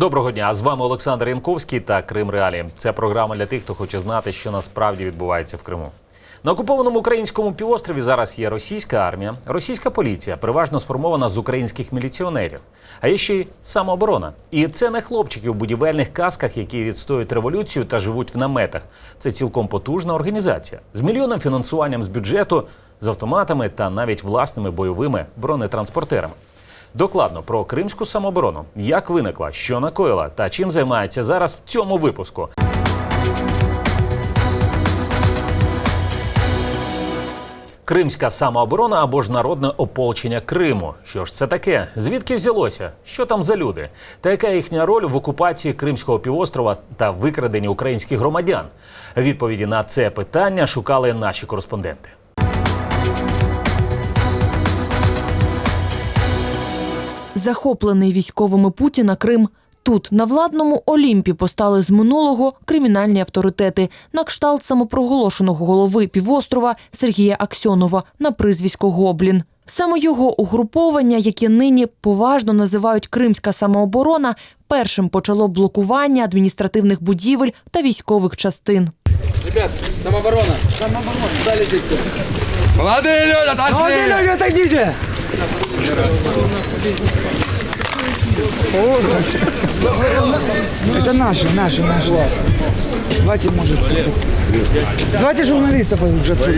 Доброго дня! З вами Олександр Янковський та Крим Реалі. Це програма для тих, хто хоче знати, що насправді відбувається в Криму. На окупованому українському півострові зараз є російська армія, російська поліція, переважно сформована з українських міліціонерів. А є ще й самооборона. І це не хлопчики у будівельних касках, які відстоюють революцію та живуть в наметах. Це цілком потужна організація з мільйонним фінансуванням з бюджету, з автоматами та навіть власними бойовими бронетранспортерами. Докладно про кримську самооборону, як виникла, що накоїла та чим займається зараз в цьому випуску. Кримська самооборона або ж народне ополчення Криму. Що ж це таке? Звідки взялося? Що там за люди? Та яка їхня роль в окупації Кримського півострова та викраденні українських громадян? Відповіді на це питання шукали наші кореспонденти. Захоплений військовими Путіна Крим. Тут на владному Олімпі постали з минулого кримінальні авторитети на кшталт самопроголошеного голови півострова Сергія Аксьонова на прізвисько Гоблін. Саме його угруповання, яке нині поважно називають Кримська самооборона, першим почало блокування адміністративних будівель та військових частин. Ребят, самооборона. Самооборона. Летите? Молодые люди, отошли! Молодые отойдите! Это наши, наши, наши. Давайте, может, давайте журналистов уже отсюда.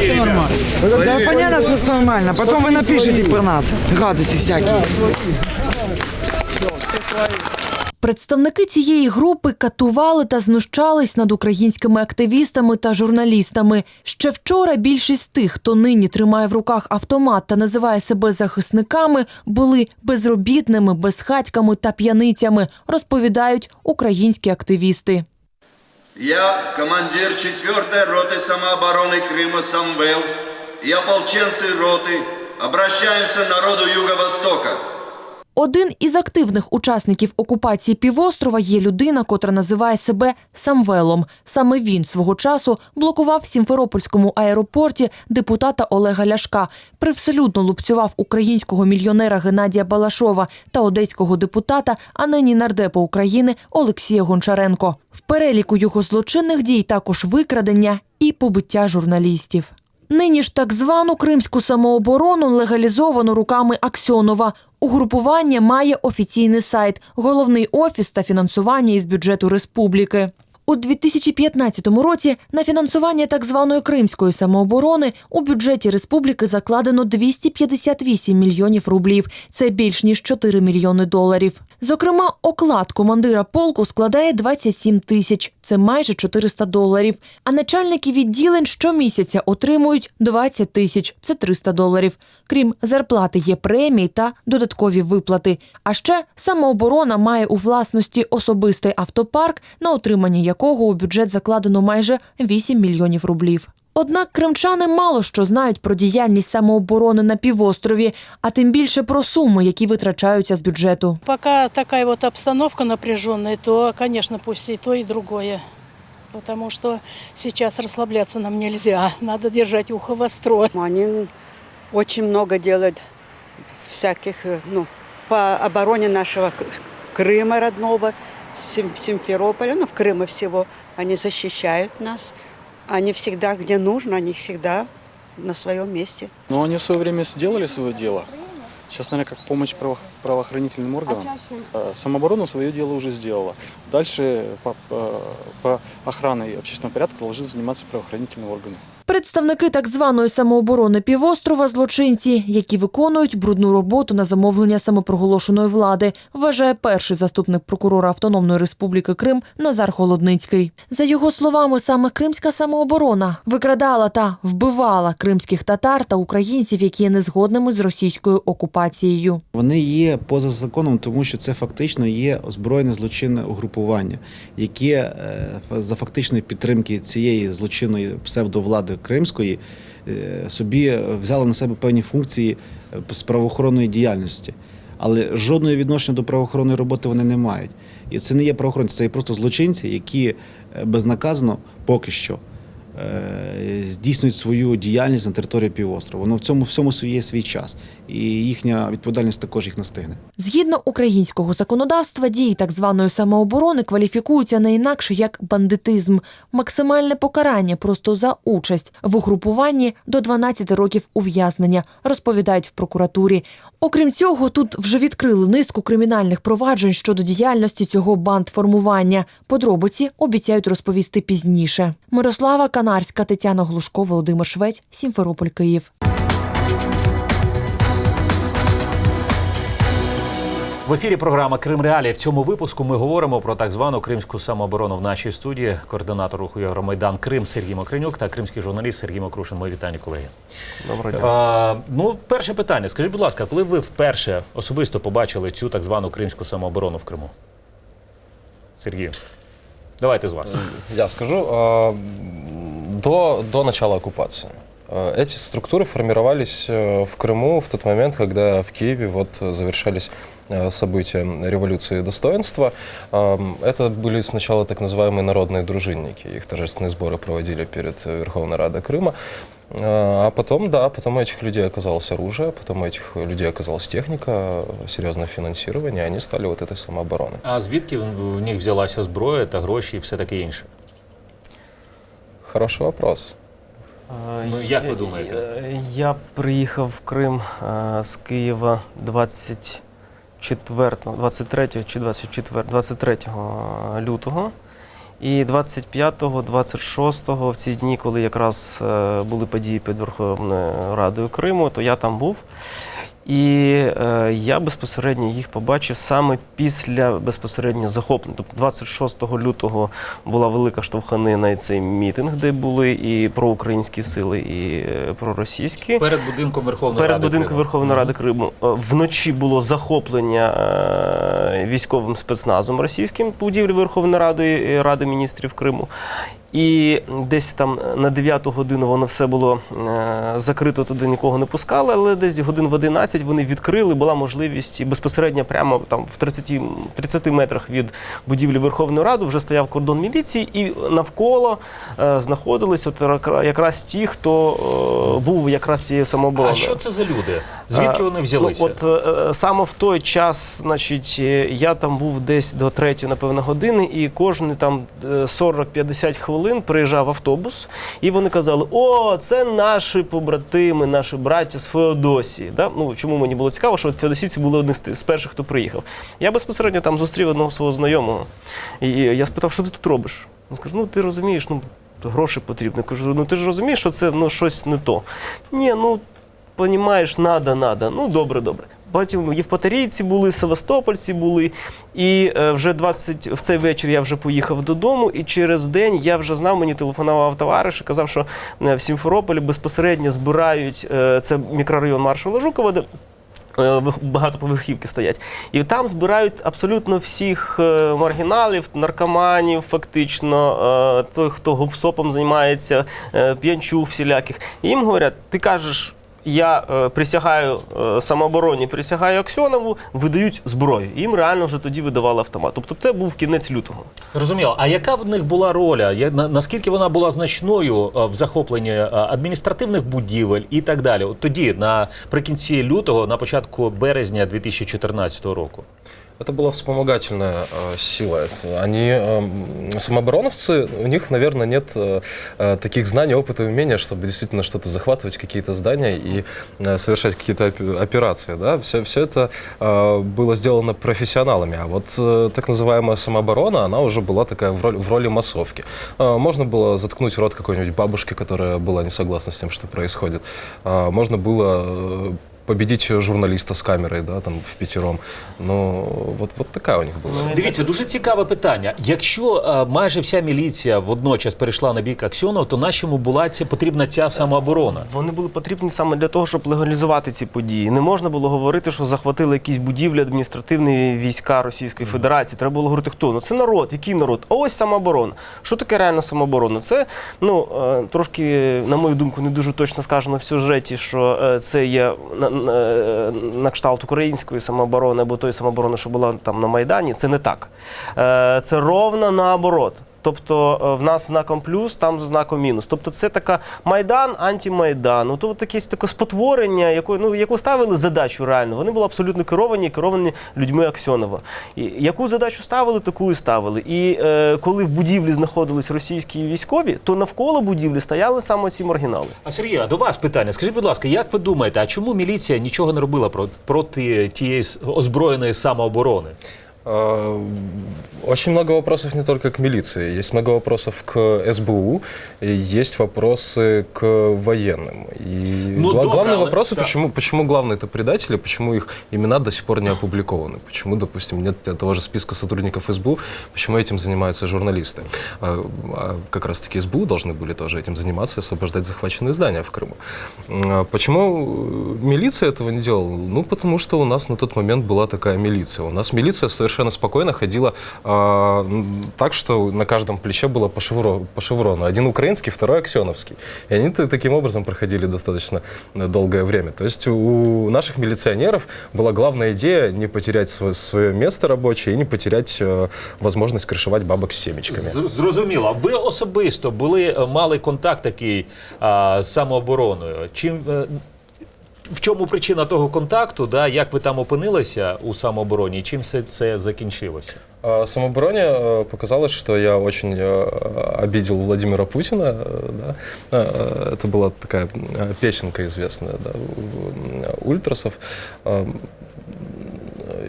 Все нормально. Да, понятно, что нормально. Потом вы напишите про нас гадости всякие. Представники цієї групи катували та знущались над українськими активістами та журналістами. Ще вчора більшість тих, хто нині тримає в руках автомат та називає себе захисниками, були безробітними, безхатьками та п'яницями, розповідають українські активісти. Я командир 4-й роты самообороны Крыма Самвел и ополченцы роты обращаемся к народу Юго-Востока. Один із активних учасників окупації півострова є людина, котра називає себе Самвелом. Саме він свого часу блокував в Сімферопольському аеропорті депутата Олега Ляшка, привселюдно лупцював українського мільйонера Геннадія Балашова та одеського депутата, а нині нардепа України Олексія Гончаренко. В переліку його злочинних дій також викрадення і побиття журналістів. Нині ж так звану кримську самооборону легалізовано руками Аксьонова. Угрупування має офіційний сайт, головний офіс та фінансування із бюджету республіки. У 2015 році на фінансування так званої кримської самооборони у бюджеті республіки закладено 258 мільйонів рублів. Це більш ніж 4 мільйони доларів. Зокрема, оклад командира полку складає 27 тисяч, це майже 400 доларів. А начальники відділень щомісяця отримують 20 тисяч, це 300 доларів. Крім зарплати, є премії та додаткові виплати. А ще самооборона має у власності особистий автопарк, на отримання якого у бюджет закладено майже 8 мільйонів рублів. Однак кримчани мало що знають про діяльність самооборони на півострові, а тим більше про суми, які витрачаються з бюджету. Пока такая вот обстановка напряженная, то, конечно, пусть и то, и другое. Потому что сейчас расслабляться нам нельзя. Надо держать ухо востро. Они очень много делают всяких, э, ну, по обороне нашего К- Крыма родного, Сим- Симферополя, ну, в Крыма всего. Они защищают нас. Они всегда, где нужно, они всегда на своем месте. Но они в свое время сделали свое дело. Сейчас, наверное, как помощь право- правоохранительным органам. Э, Самооборона свое дело уже сделала. Дальше по, э, по охране общественного порядка должны заниматься правоохранительные органы. Представники так званої самооборони півострова злочинці, які виконують брудну роботу на замовлення самопроголошеної влади, вважає перший заступник прокурора Автономної Республіки Крим Назар Холодницький. За його словами, саме кримська самооборона викрадала та вбивала кримських татар та українців, які є незгодними з російською окупацією. Вони є поза законом, тому що це фактично є озброєне злочинне угрупування, яке е, за фактичної підтримки цієї злочинної псевдовлади кримської е, собі взяла на себе певні функції е, з правоохоронної діяльності. Але жодного відношення до правоохоронної роботи вони не мають. І це не є правоохоронці, це є просто злочинці, які е, безнаказано поки що здійснюють свою діяльність на території півострова. Воно в цьому всьому є свій час, і їхня відповідальність також їх настигне. Згідно українського законодавства, дії так званої самооборони кваліфікуються не інакше як бандитизм, максимальне покарання просто за участь в угрупуванні до 12 років ув'язнення, розповідають в прокуратурі. Окрім цього, тут вже відкрили низку кримінальних проваджень щодо діяльності цього бандформування. Подробиці обіцяють розповісти пізніше. Мирослава Канарська, Тетяна Глушко, Володимир Швець, Сімферополь, Київ. В ефірі програма Крим Реалії. В цьому випуску ми говоримо про так звану кримську самооборону в нашій студії. Координатор руху Євромайдан Крим Сергій Мокринюк та кримський журналіст Сергій Мокрушин. Мої вітання, колеги. Доброго дня. А, ну, перше питання. Скажіть, будь ласка, коли ви вперше особисто побачили цю так звану кримську самооборону в Криму? Сергій, давайте з вас. Я скажу, а, до, до начала оккупации. а, Эти структуры формировались э, в Крыму в тот момент, когда в Киеве вот завершались э, события революции достоинства. Ам, Это были сначала так называемые народные дружинники. Их торжественные сборы проводили перед э, Верховной Радой Крыма. А а потом, да, потом у этих людей оказалось оружие, потом у этих людей оказалась техника, серьезное финансирование, и они стали вот этой самообороной. А звідки в в них взялася зброя та гроші і все таке інше? Хороший вопрос. Ну, як ви думаєте? Е, Я приїхав в Крим е, з Києва 24, 23 чи 24, 23 лютого. І 25-го, 26-го, в ці дні, коли якраз е, були події під Верховною Радою Криму, то я там був. І е, я безпосередньо їх побачив саме після безпосередньо захоплення. Тобто 26 лютого була велика штовханина і цей мітинг, де були і проукраїнські сили, і е, проросійські. Перед будинком Верховної Перед Ради будинком Криму. Верховної Ради Криму Е, вночі було захоплення е, військовим спецназом російським будівлі Верховної Ради е, Ради міністрів Криму. І десь там на 9 годину воно все було е, закрито, туди нікого не пускали, але десь годин в 11 вони відкрили, була можливість і безпосередньо прямо там в 30, 30 метрах від будівлі Верховної Ради вже стояв кордон міліції, і навколо е, знаходились от якраз ті, хто е, був якраз цією самообороною. А що це за люди? Звідки вони взялися? Ну, от е, саме в той час, значить, е, я там був десь до третьої, напевно, години, і кожні там е, 40-50 хвилин приїжджав автобус, і вони казали: О, це наші побратими, наші браття з Феодосії. Да? Ну, чому мені було цікаво, що феодосійці були одні з перших, хто приїхав. Я безпосередньо там зустрів одного свого знайомого, і я спитав, що ти тут робиш? Він скаже, ну ти розумієш, ну. Гроші потрібні. Кажу, ну ти ж розумієш, що це ну, щось не то. Ні, ну понімаєш, надо, надо. Ну, добре, добре. Потім євпаторійці були, севастопольці були. І е, вже 20, в цей вечір я вже поїхав додому, і через день я вже знав, мені телефонував товариш і казав, що е, в Сімферополі безпосередньо збирають е, це мікрорайон маршала Жукова, де е, багатоповерхівки стоять. І там збирають абсолютно всіх е, маргіналів, наркоманів, фактично, той, хто гопсопом займається, п'янчуг всіляких. І їм говорять, ти кажеш. Я е, присягаю е, самообороні, присягаю Аксьонову, видають зброю. Їм реально вже тоді видавали автомат. Тобто це був кінець лютого. Розуміло. А яка в них була роля? Я- на- Наскільки вона була значною е, в захопленні е, адміністративних будівель і так далі? От тоді, наприкінці лютого, на початку березня 2014 року. Это была вспомогательная э, сила. Они, эм, самообороновцы, у них, наверное, нет э, э, таких знаний, опыта и умения, чтобы действительно что-то захватывать, какие-то здания и э, совершать какие-то опе- операции. Да? Все, все это э, было сделано профессионалами. А вот э, так называемая самооборона, она уже была такая в роли, в роли массовки. Э, можно было заткнуть рот какой-нибудь бабушке, которая была не согласна с тем, что происходит. Э, можно было э, победить журналиста с камерой, да, там в пятером. Ну, вот, вот такая у них была. Дивіться, дуже цікаве питання. Якщо е, майже вся міліція водночас перейшла на бік Аксьонова, то нашому була ця потрібна ця самооборона? Вони були потрібні саме для того, щоб легалізувати ці події. Не можна було говорити, що захватили якісь будівлі адміністративні війська Російської Федерації. Треба було говорити, хто ну це народ, який народ? А ось самооборона. Що таке реальна самооборона? Це ну е, трошки, на мою думку, не дуже точно сказано в сюжеті, що е, це є на, на, е, кшталт української самооборони або тої самооборони, що була там на Майдані. Це не так. Е, Це ровно наоборот. Тобто е, в нас знаком плюс, там за знаком мінус. Тобто це така майдан, антимайдан. Ну то от якесь таке спотворення, яку, ну, яку ставили задачу реально. Вони були абсолютно керовані, керовані людьми Аксьонова. І яку задачу ставили, таку і ставили. І е, коли в будівлі знаходились російські військові, то навколо будівлі стояли саме ці маргінали. А Сергій, а до вас питання. Скажіть, будь ласка, як ви думаєте, а чому міліція нічого не робила про- проти тієї озброєної самооборони? А, Очень много вопросов не только к милиции. Есть много вопросов к СБУ, есть вопросы к военным. И Ну, гла- главный вопрос, да. почему, почему главные это предатели, почему их имена до сих пор не опубликованы, почему, допустим, нет того же списка сотрудников СБУ, почему этим занимаются журналисты. А, а как раз-таки СБУ должны были тоже этим заниматься и освобождать захваченные здания в Крыму. А Почему э, милиция этого не делала? Ну, потому что у нас на тот момент была такая милиция. У нас милиция совершенно спокойно ходила м, так, что на каждом плече было по, шевро- по шеврону. Один украинский, второй аксеновский. И они та- таким образом проходили достаточно э, долгое время. То есть у наших милиционеров была главная идея не потерять свое, свое место рабочее и не потерять э, возможность крышевать бабок с семечками. Зрозуміло. Ви особисто були мали контакт такий а, з самообороною. Чим в чому причина того контакту? Да, як ви там опинилися у самообороні? і Чим все це закінчилося? А, Самообороне э, показалось, что я очень э, обидел Владимира Путина. э, Да. А, э, Это была такая э, песенка известная да, у- у ультрасов. А,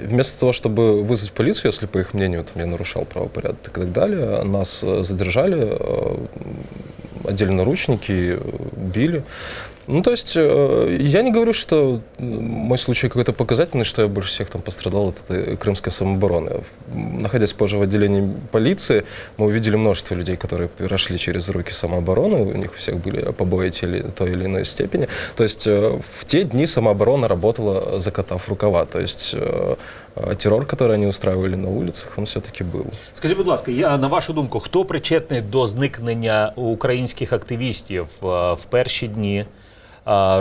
Вместо того, чтобы вызвать полицию, если, по их мнению, там, я нарушал правопорядок и так далее, нас э, задержали, э, одели наручники, э, били. Ну, то есть, э, я не говорю, что м, мой случай какой-то показательный, что я больше всех там пострадал от этой крымской самообороны. В- Находясь позже в отделении полиции, мы увидели множество людей, которые прошли через руки самообороны, у них у всех были побои те или- той или иной степени. То есть, э, в те дни самооборона работала, закатав рукава. То есть, э, э, террор, который они устраивали на улицах, он все-таки был. Скажіть, будь ласка, я на вашу думку, хто причетний до зникнення українських активістів е, в перші дні е,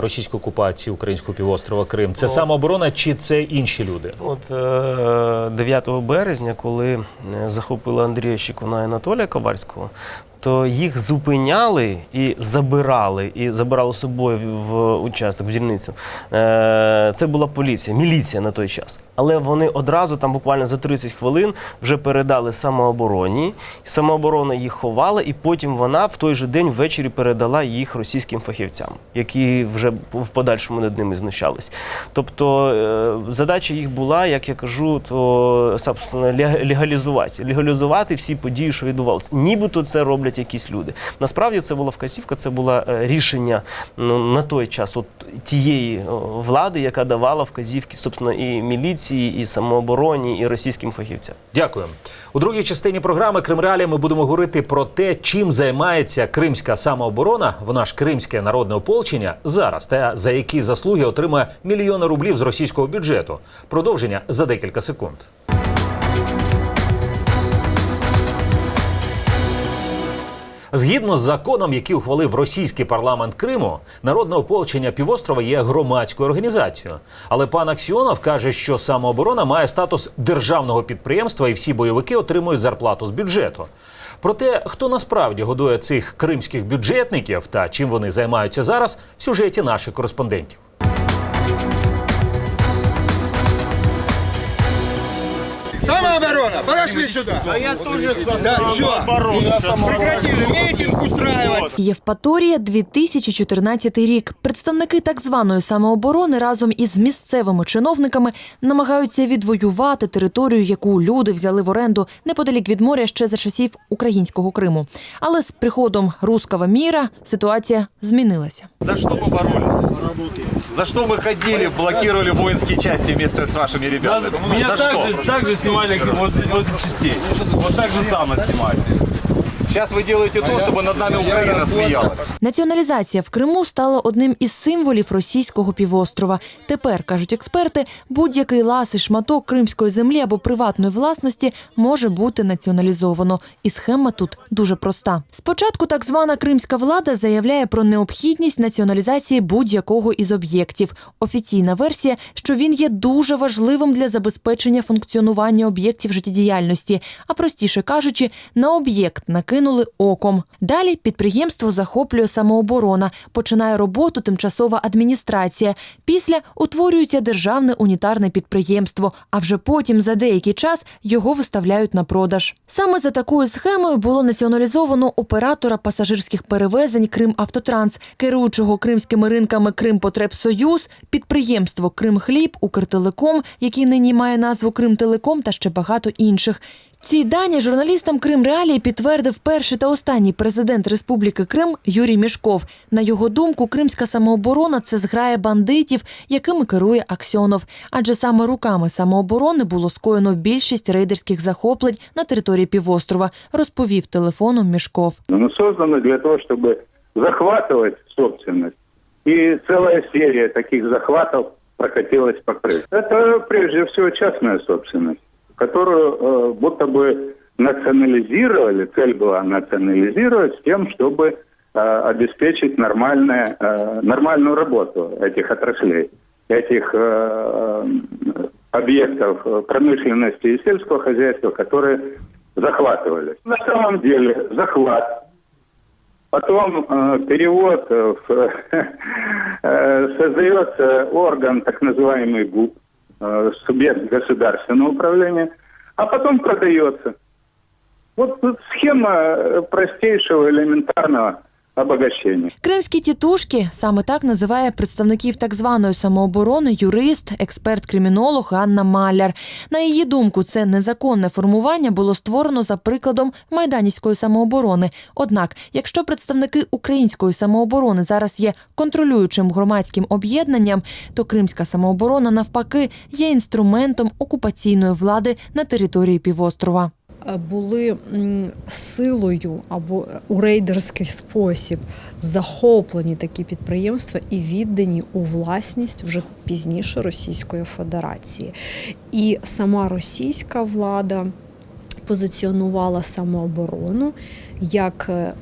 Російської окупації українського півострова Крим? Це самооборона чи це інші люди? От е, 9 березня, коли е, захопили Андрія Щекуна і Анатолія Ковальського, то їх зупиняли і забирали, і забирали з собою в участок, в дільницю. Е, Це була поліція, міліція на той час. Але вони одразу, там буквально за 30 хвилин, вже передали самообороні. Самооборона їх ховала, і потім вона в той же день ввечері передала їх російським фахівцям, які вже в подальшому над ними знущались. Тобто е, задача їх була, як я кажу, то собственно, легалізувати, легалізувати всі події, що відбувалися. Нібито це роблять якісь люди. Насправді це була вказівка, це було е, рішення ну, на той час от тієї влади, яка давала вказівки, собственно, і міліції, і самообороні, і російським фахівцям. Дякую. У другій частині програми Кримреалія ми будемо говорити про те, чим займається кримська самооборона, вона ж Кримське народне ополчення зараз, та за які заслуги отримає мільйони рублів з російського бюджету. Продовження за декілька секунд. Згідно з законом, який ухвалив російський парламент Криму, народне ополчення півострова є громадською організацією. Але пан Аксіонов каже, що самооборона має статус державного підприємства і всі бойовики отримують зарплату з бюджету. Проте, хто насправді годує цих кримських бюджетників та чим вони займаються зараз, в сюжеті наших кореспондентів. Самооборона, подошли сюда. А я тоже да, все. Прекратили митинг устраивать. Євпаторія, 2014 рік. Представники так званої самооборони разом із місцевими чиновниками намагаються відвоювати територію, яку люди взяли в оренду неподалік від моря ще за часів українського Криму. Але з приходом руского міра ситуація змінилася. За что мы боролись? За что мы ходили, блокировали воинские части вместе с вашими ребятами? Меня За так что? же, так же снимали, как вот возле частей. Вот так же самое снимали. Сейчас вы делаете то, чтобы над нами Украина смеялась. Націоналізація в Криму стала одним із символів російського півострова. Тепер кажуть експерти, будь-який ласий шматок кримської землі або приватної власності може бути націоналізовано. І схема тут дуже проста. Спочатку так звана кримська влада заявляє про необхідність націоналізації будь-якого із об'єктів. Офіційна версія, що він є дуже важливим для забезпечення функціонування об'єктів життєдіяльності, а простіше кажучи, на об'єкт накинули оком. Далі підприємство захоплює самооборона, починає роботу тимчасова адміністрація. Після утворюється державне унітарне підприємство, а вже потім за деякий час його виставляють на продаж. Саме за такою схемою було націоналізовано оператора пасажирських перевезень Кримавтотранс, керуючого кримськими ринками Кримпотребсоюз, підприємство Кримхліб, Укртелеком, який нині має назву Кримтелеком та ще багато інших. Ці дані журналістам Крим Реалії підтвердив перший та останній президент Республіки Крим Юрій Мішков. На його думку, кримська самооборона це зграя бандитів, якими керує Аксьонов. Адже саме руками самооборони було скоєно більшість рейдерських захоплень на території півострова, розповів телефоном Мішков. Оно создано для того, чтобы захватывать собственность. И целая серия таких захватов прокатилась по Крыму. Это прежде всего частная собственность, Которую э, будто бы национализировали. Цель была национализировать с тем, чтобы э, обеспечить нормальное, э, нормальную работу этих отраслей, этих э, объектов промышленности и сельского хозяйства, которые захватывались. На самом деле захват Потом э, перевод э, э, создается орган, так называемый ГУП, э, субъект государственного управления, а потом продается. Вот тут схема э, простейшего элементарного обогащения. Кримські тітушки саме так називає представників так званої самооборони юрист, експерт-кримінолог Анна Маляр. На її думку, це незаконне формування було створено за прикладом майданівської самооборони. Однак, якщо представники української самооборони зараз є контролюючим громадським об'єднанням, то кримська самооборона навпаки є інструментом окупаційної влади на території півострова. Були силою або у рейдерський спосіб захоплені такі підприємства і віддані у власність вже пізніше Російської Федерації. І сама російська влада позиціонувала самооборону як е,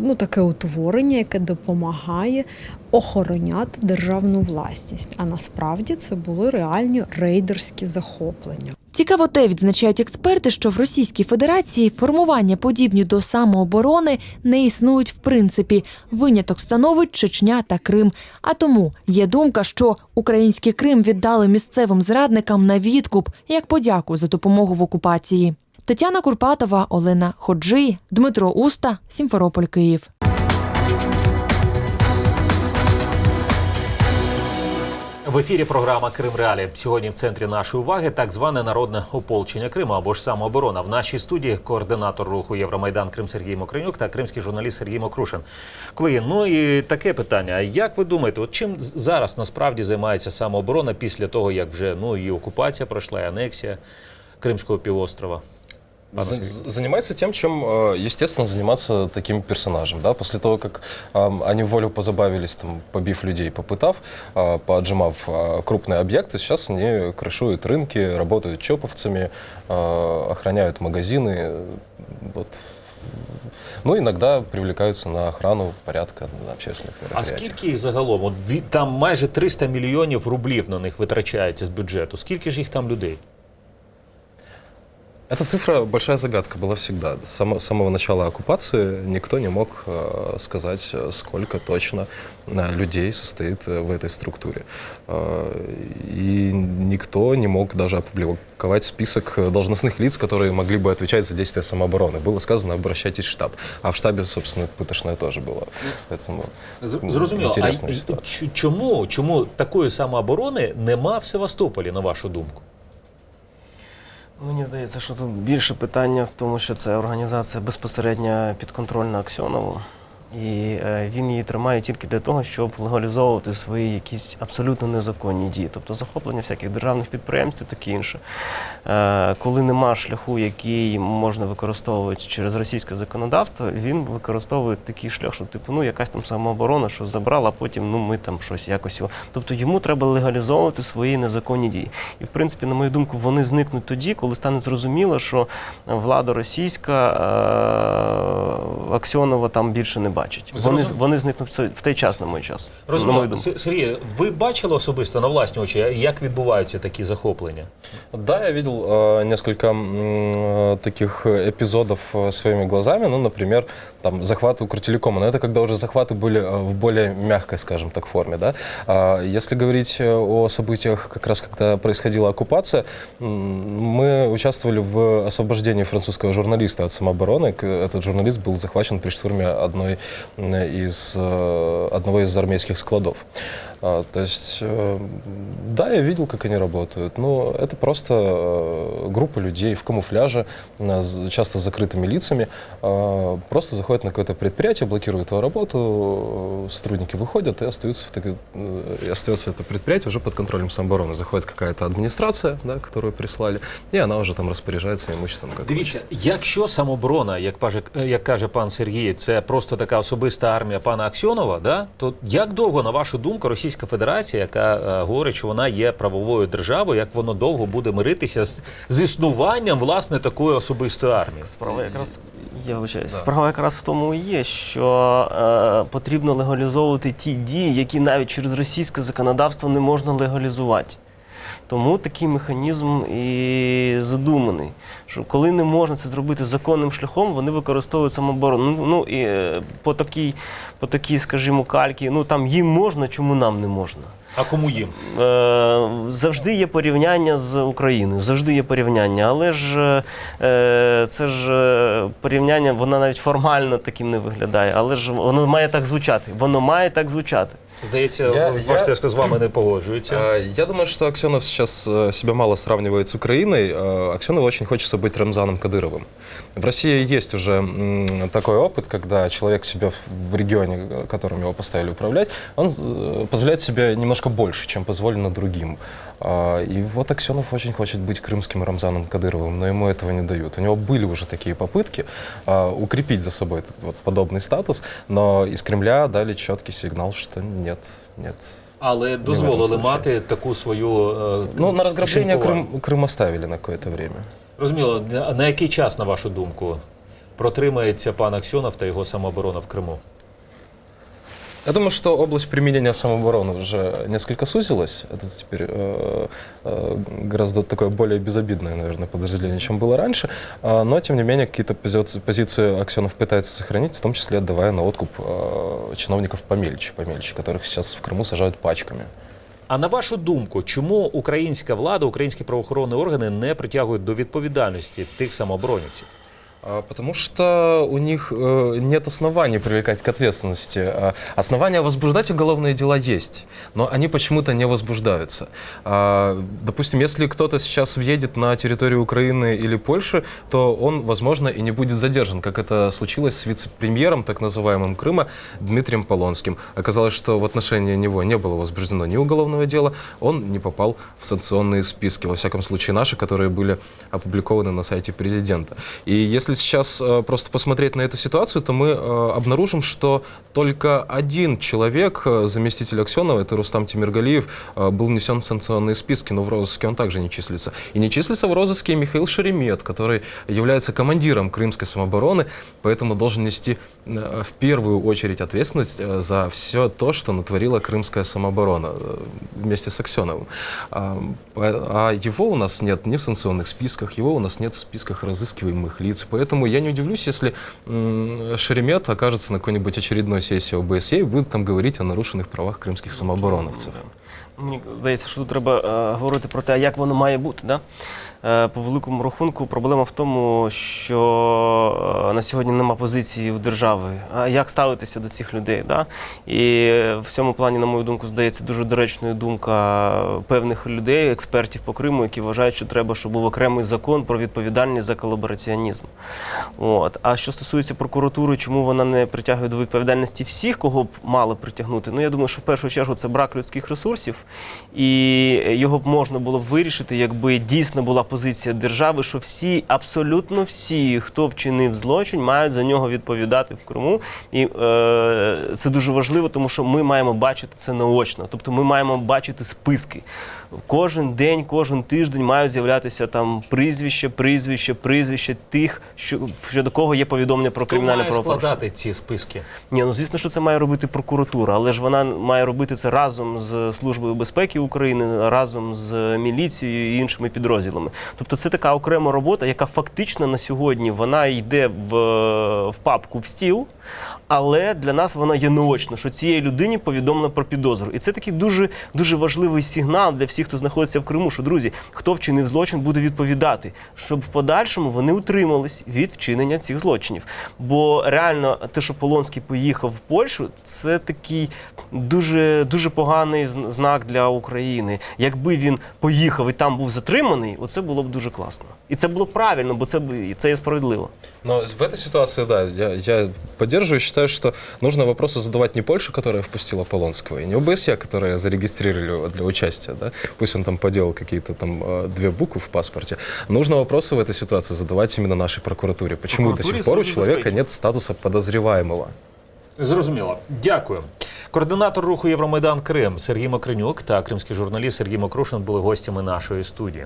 ну, таке утворення, яке допомагає охороняти державну власність. А насправді це були реальні рейдерські захоплення. Цікаво те, відзначають експерти, що в Російській Федерації формування подібні до самооборони не існують в принципі. Виняток становить Чечня та Крим. А тому є думка, що український Крим віддали місцевим зрадникам на відкуп як подяку за допомогу в окупації. Тетяна Курпатова, Олена Ходжий, Дмитро Уста, Сімферополь, Київ. В ефірі програма Крим Реалі. Сьогодні в центрі нашої уваги так зване народне ополчення Криму або ж самооборона. В нашій студії координатор руху Євромайдан Крим Сергій Мокринюк та кримський журналіст Сергій Мокрушин. Колеги, ну і таке питання: як ви думаєте, от чим зараз насправді займається самооборона після того, як вже ну і окупація пройшла, і анексія Кримського півострова? Занимается тем, чем, э, естественно, заниматься таким персонажем. Да? После того, как эм, они в волю позабавились, там, побив людей, попытав, э, поотжимав э, крупные объекты, сейчас они крышуют рынки, работают чоповцами, э, охраняют магазины. э, Вот. Ну, иногда привлекаются на охрану порядка на общественных А мероприятиях. скільки їх загалом? От дві- там майже 300 мільйонів рублів на них витрачається з бюджету. Скільки ж їх там людей? Эта цифра большая загадка была всегда. С само- самого начала оккупации никто не мог э, сказать, э, сколько точно э, людей состоит э, в этой структуре. Э, и никто не мог даже опубликовать список э, должностных лиц, которые могли бы отвечать за действия самообороны. Было сказано, обращайтесь в штаб. А в штабе, собственно, пытошное тоже было. Поэтому З- м, Зрозуміло. А интересная й- ситуация. ч- чому, чому такої самооборони нема в Севастополі, на вашу думку? Мені здається, що тут більше питання в тому, що це організація безпосередньо підконтрольна Аксьонову. І е, він її тримає тільки для того, щоб легалізовувати свої якісь абсолютно незаконні дії, тобто захоплення всяких державних підприємств і таке інше. Е, коли нема шляху, який можна використовувати через російське законодавство, він використовує такий шлях, що типу, ну якась там самооборона, що забрала, а потім ну ми там щось якось. Тобто йому треба легалізовувати свої незаконні дії. І в принципі, на мою думку, вони зникнуть тоді, коли стане зрозуміло, що влада російська е, Аксьонова там більше не бачить. Вони, Зрозум- вони зникнуть в цей, в той час, на мой час. на мою Розумію. думку. С- Сергій, ви бачили особисто на власні очі, як відбуваються такі захоплення? Да, я видел э, несколько м, э, таких эпизодов э, своими глазами. Ну, например, там захваты Укртелекома. Но это когда уже захваты были э, в более мягкой, скажем так, форме. Да? А Если говорить э, о событиях, как раз когда происходила оккупация, м, мы участвовали в освобождении французского журналиста от самообороны. К- Этот журналист был захвачен при штурме одной м, из, э, одного из армейских складов. А, То есть, э, да, я видел, как они работают. Но это просто э, группа людей в камуфляже, э, с- часто с закрытыми лицами, э, просто заходят на какое-то предприятие, блокируют его работу, э, сотрудники выходят и остаются в таки- э, и остается это предприятие уже под контролем самообороны. Заходит какая-то администрация, да, которую прислали, и она уже там распоряжается имуществом. Как Дивіться, якщо самооборона, як каже, як каже пан Сергій, це просто така особиста армія пана Аксьонова, да, то як довго, на вашу думку, Російська Федерація, яка е, говорить, що вона є правовою державою, як воно довго буде миритися з, з існуванням власне такої особистої армії? Справа якраз я вибачаюсь. Справа якраз в тому і є, що е, потрібно легалізовувати ті дії, які навіть через російське законодавство не можна легалізувати. Тому такий механізм і задуманий. Що коли не можна це зробити законним шляхом, вони використовують самооборону. Ну, ну і е, по такій, по такій, скажімо, кальки, ну там їм можна, чому нам не можна? А кому їм? Е, завжди є порівняння з Україною, завжди є порівняння, але ж е, це ж е, порівняння, воно навіть формально таким не виглядає, але ж воно має так звучати. Воно має так звучати. Здається, Я- ви я- бачите, з вами не погоджується. А, Я думаю, что Аксенов сейчас э, себя мало сравнивает с Украиной. А, Аксенову очень хочется быть Рамзаном Кадыровым. В России есть уже м, такой опыт, когда человек себя в- в регионе, э, которым его поставили управлять, он э, позволяет себе немножко больше, чем позволено другим. А, И вот Аксенов очень хочет быть крымским Рамзаном Кадыровым, но ему этого не дают. У него были уже такие попытки а, укрепить за собой этот вот подобный статус, но из Кремля дали четкий сигнал, что нет, нет, Але в этом дозволили случае. мати таку свою е, Ну, на разграбление кишенькова. Крым, Крым оставили на какое-то время. Розуміло, на на який час, на вашу думку, протримається пан Аксьонов та його самооборона в Криму? Я думаю, что область применения самообороны уже несколько сузилась. Это теперь э, э, гораздо такое более безобидное, наверное, подразделение, чем было раньше. А, но, тем не менее, какие-то пози- позиции Аксенов пытается сохранить, в том числе отдавая на откуп э, чиновников помельче, помельче, которых сейчас в Крыму сажают пачками. А на вашу думку, чому українська влада, українські правоохоронні органи не притягують до відповідальності тих самооборонівців? А, Потому что у них э, нет оснований привлекать к ответственности. А, Основания возбуждать уголовные дела есть, но они почему-то не возбуждаются. А, Допустим, если кто-то сейчас въедет на территорию Украины или Польши, то он, возможно, и не будет задержан, как это случилось с вице-премьером, так называемым Крыма, Дмитрием Полонским. Оказалось, что в отношении него не было возбуждено ни уголовного дела, он не попал в санкционные списки, во всяком случае наши, которые были опубликованы на сайте президента. И если сейчас э, просто посмотреть на эту ситуацию, то мы э, обнаружим, что только один человек, э, заместитель Аксенова, это Рустам Тимиргалиев, э, был внесен в санкционные списки, но в розыске он также не числится. И не числится в розыске Михаил Шеремет, который является командиром крымской самообороны, поэтому должен нести э, в первую очередь ответственность э, за все то, что натворила крымская самооборона э, вместе с Аксеновым. А по- а его у нас нет ни в санкционных списках, его у нас нет в списках разыскиваемых лиц. Поэтому я не удивлюсь, если м, Шеремет окажется на какой-нибудь очередной сессии ОБСЕ и будет там говорить о нарушенных правах крымских самообороновцев. Мені здається, що тут треба е, говорити про те, а як воно має бути. Да? Е, по великому рахунку проблема в тому, що е, на сьогодні нема позиції у держави. А як ставитися до цих людей? Да? І в цьому плані, на мою думку, здається дуже доречною думка певних людей, експертів по Криму, які вважають, що треба, щоб був окремий закон про відповідальність за колабораціонізм. От. А що стосується прокуратури, чому вона не притягує до відповідальності всіх, кого б мали притягнути? Ну я думаю, що в першу чергу це брак людських ресурсів, і його б можна було б вирішити, якби дійсно була позиція держави, що всі, абсолютно всі, хто вчинив злочин, мають за нього відповідати в Криму. І е, це дуже важливо, тому що ми маємо бачити це наочно. Тобто ми маємо бачити списки. Кожен день, кожен тиждень мають з'являтися там прізвище, прізвище, прізвище тих, що щодо кого є повідомлення про Хто кримінальне має правопорушення. складати ці списки? Ні, ну звісно, що це має робити прокуратура, але ж вона має робити це разом з Службою безпеки України, разом з міліцією і іншими підрозділами. Тобто це така окрема робота, яка фактично на сьогодні вона йде в, в папку в стіл, але для нас вона є наочно, що цієї людині повідомлено про підозру. І це такий дуже дуже важливий сигнал для всіх, хто знаходиться в Криму, що друзі, хто вчинив злочин, буде відповідати, щоб в подальшому вони утримались від вчинення цих злочинів. Бо реально, те, що Полонський поїхав в Польщу, це такий дуже дуже поганий знак для України. Якби він поїхав і там був затриманий, оце було б дуже класно. І це було правильно, бо це б- це є справедливо. Но в этой ситуации, да, я, я поддерживаю, что нужно вопросы задавать не Польше, которая впустила Полонского, и не ОБСЕ, которые зарегистрировали его для участия, да, пусть он там поделал какие-то там э, две буквы в паспорте. Нужно вопросы в этой ситуации задавать именно нашей прокуратуре. Почему до Прокуратуре сих пор у Службе человека безопеки. нет статуса подозреваемого? Зрозуміло. Дякую. Координатор руху Євромайдан Крим Сергій Мокринюк та кримський журналіст Сергій Мокрушин були гостями нашої студії.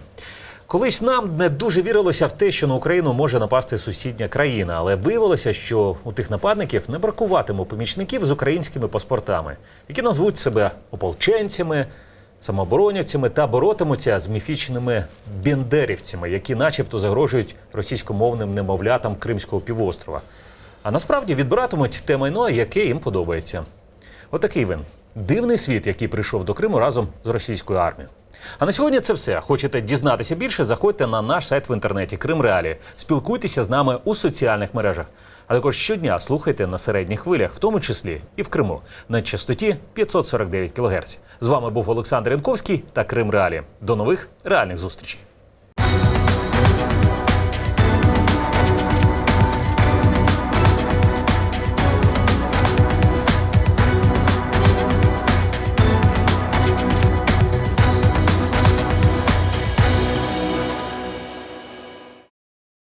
Колись нам не дуже вірилося в те, що на Україну може напасти сусідня країна, але виявилося, що у тих нападників не бракуватиме помічників з українськими паспортами, які назвуть себе ополченцями, самооборонівцями та боротимуться з міфічними бендерівцями, які, начебто, загрожують російськомовним немовлятам Кримського півострова. А насправді відбиратимуть те майно, яке їм подобається. Отакий він дивний світ, який прийшов до Криму разом з російською армією. А на сьогодні це все. Хочете дізнатися більше? Заходьте на наш сайт в інтернеті Крим Реалі. Спілкуйтеся з нами у соціальних мережах. А також щодня слухайте на середніх хвилях, в тому числі і в Криму, на частоті 549 кГц. З вами був Олександр Янковський та Крим Реалі. До нових реальних зустрічей.